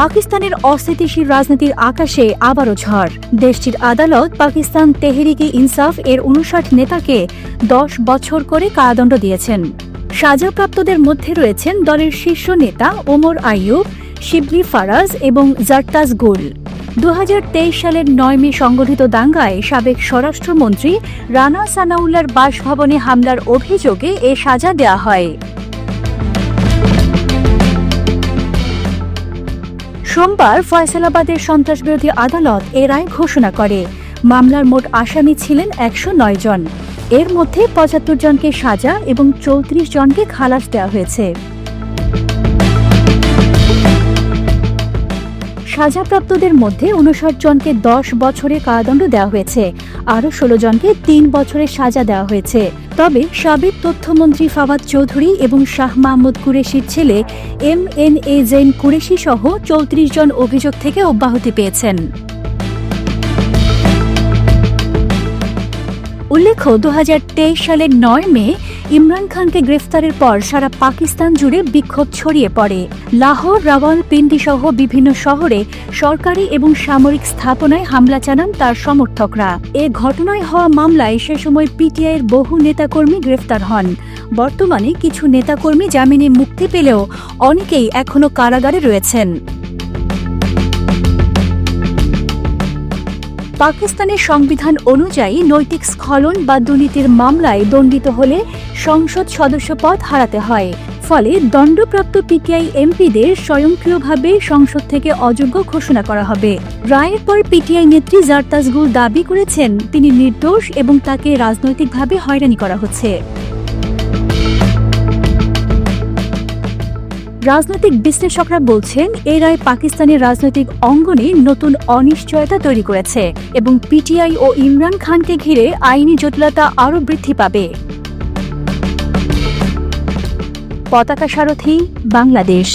পাকিস্তানের অস্থিতিশীল রাজনীতির আকাশে আবারও ঝড়। দেশটির আদালত পাকিস্তান তেহরিকে ইনসাফ এর উনষাট নেতাকে দশ বছর করে কারাদণ্ড দিয়েছেন। সাজাপ্রাপ্তদের মধ্যে রয়েছেন দলের শীর্ষ নেতা ওমর আইয়ুব, শিবলি ফারাজ এবং জারতাজ গুল। দু হাজার তেইশ সালের নয় মে সংগঠিত দাঙ্গায় সাবেক স্বরাষ্ট্রমন্ত্রী রানা সানাউল্লার বাসভবনে হামলার অভিযোগে এ সাজা দেয়া হয়। সোমবার ফয়সালাবাদের সন্ত্রাসবিরোধী আদালত এ রায় ঘোষণা করে। মামলার মোট আসামি ছিলেন একশো নয় জন। এর মধ্যে পঁচাত্তর জনকে সাজা এবং চৌত্রিশ জনকে খালাস দেওয়া হয়েছে। সাজাপ্রাপ্তদের মধ্যে উনষাট জনকে দশ বছরের কারাদণ্ড দেওয়া হয়েছে। আরও ষোলো জনকে তিন বছরের সাজা দেওয়া হয়েছে। তবে সাবেক তথ্যমন্ত্রী ফাওয়াদ চৌধুরী এবং শাহ মাহমুদ কুরেশির ছেলে M N A Zain Qureshi সহ চৌত্রিশ জন অভিযোগ থেকে অব্যাহতি পেয়েছেন। উল্লেখ্য দু সালের নয় মে ইমরান খানকে গ্রেফতারের পর সারা পাকিস্তান জুড়ে বিক্ষোভ ছড়িয়ে পড়ে। লাহোর রাওয়ালপিন্ডি সহ বিভিন্ন শহরে সরকারি এবং সামরিক স্থাপনায় হামলা চালান তার সমর্থকরা। এ ঘটনায় হওয়া মামলায় সে সময় পিটিআইয়ের বহু নেতাকর্মী গ্রেফতার হন। বর্তমানে কিছু নেতাকর্মী জামিনে মুক্তি পেলেও অনেকেই এখনও কারাগারে রয়েছেন। পাকিস্তানের সংবিধান অনুযায়ী নৈতিক স্খলন বা দুর্নীতির মামলায় দণ্ডিত হলে সংসদ সদস্য পদ হারাতে হয়। ফলে দণ্ডপ্রাপ্ত পিটিআই এমপিদের স্বয়ংক্রিয়ভাবে সংসদ থেকে অযোগ্য ঘোষণা করা হবে। রায়ের পর পিটিআই নেত্রী জারতাজগুল দাবি করেছেন, তিনি নির্দোষ এবং তাকে রাজনৈতিকভাবে হয়রানি করা হচ্ছে। রাজনৈতিক বিশ্লেষকরা বলছেন, এই রায় পাকিস্তানের রাজনৈতিক অঙ্গনে নতুন অনিশ্চয়তা তৈরি করেছে এবং পিটিআই ও ইমরান খানকে ঘিরে আইনি জটিলতা আরও বৃদ্ধি পাবে। পতাকা সারথী, বাংলাদেশ।